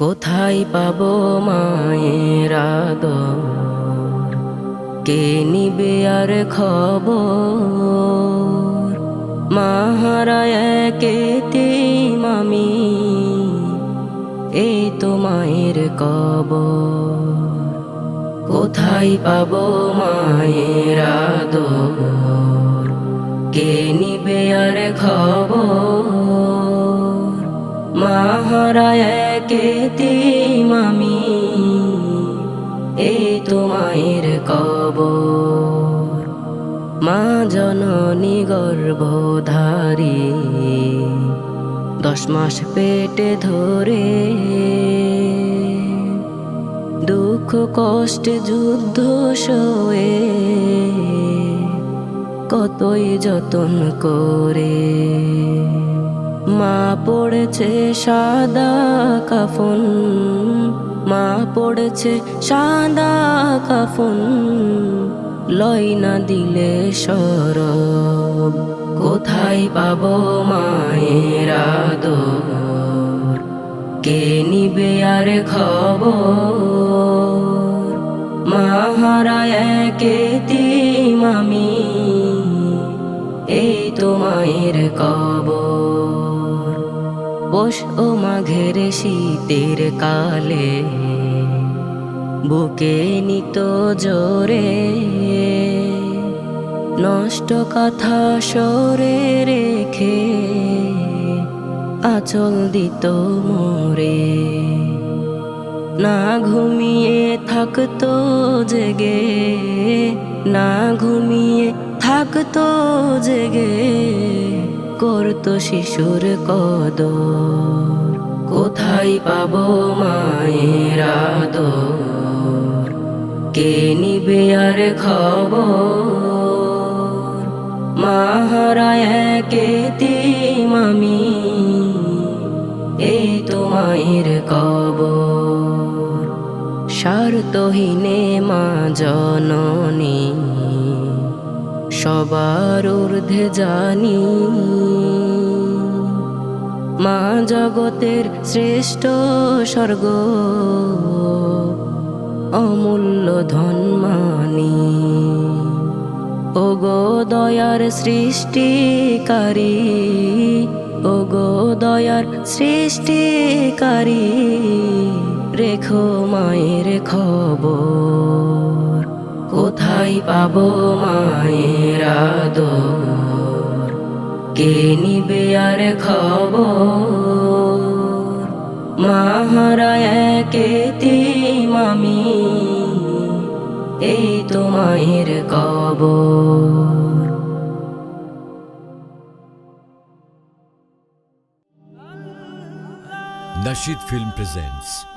কোথায় পাবো মায়ের আদর? কে নিবে আর খবর? মাহারায় কেতে মামি এই তো মায়ের কবর। কোথায় পাবো মায়ের আদর? কে নিবে আর খবর? মাহারায় কেতে মামি এই তো মায়ের কবর। মা জননী গর্ভধারী, দশ মাস পেটে ধরে। দুঃখ কষ্ট যুদ্ধ সয়ে কতই যতন করে। মা পড়েছে সাদা কাফন। মা পড়েছে সাদা কাফন। লয় না দিলে সরব। কোথায় পাব মায়ের আদর? কে নিবে আর খবর? মাহারায় কেতি মামি এই তো মায়ের কবর। পোষ ও মাঘের শীতের কালে, বুকে নিত জোরে, নষ্ট কথা সরে রেখে আচল দিত মোরে। না ঘুমিয়ে থাকতো জেগে, না ঘুমিয়ে থাকতো জেগে করতো শিশুর কদর। কোথায় পাব মায়ের আদর? কে নিবে আর খবর? মাহারায় কেতি মামি এই তো মায়ের কবর। স্বার্থহীনে মা জননী সবার ঊর্ধ্বে জানি। মা জগতের শ্রেষ্ঠ স্বর্গ, অমূল্য ধন মানি। ও গো দয়ার সৃষ্টিকারী ও গো দয়ার সৃষ্টিকারী, রেখো মায়ের খবর। কোথায় পাব মায়ের আদর? কে নিবে আর খবর? মাহারায় কেতি মামি এই তো মায়ের কবর। Nashid Film presents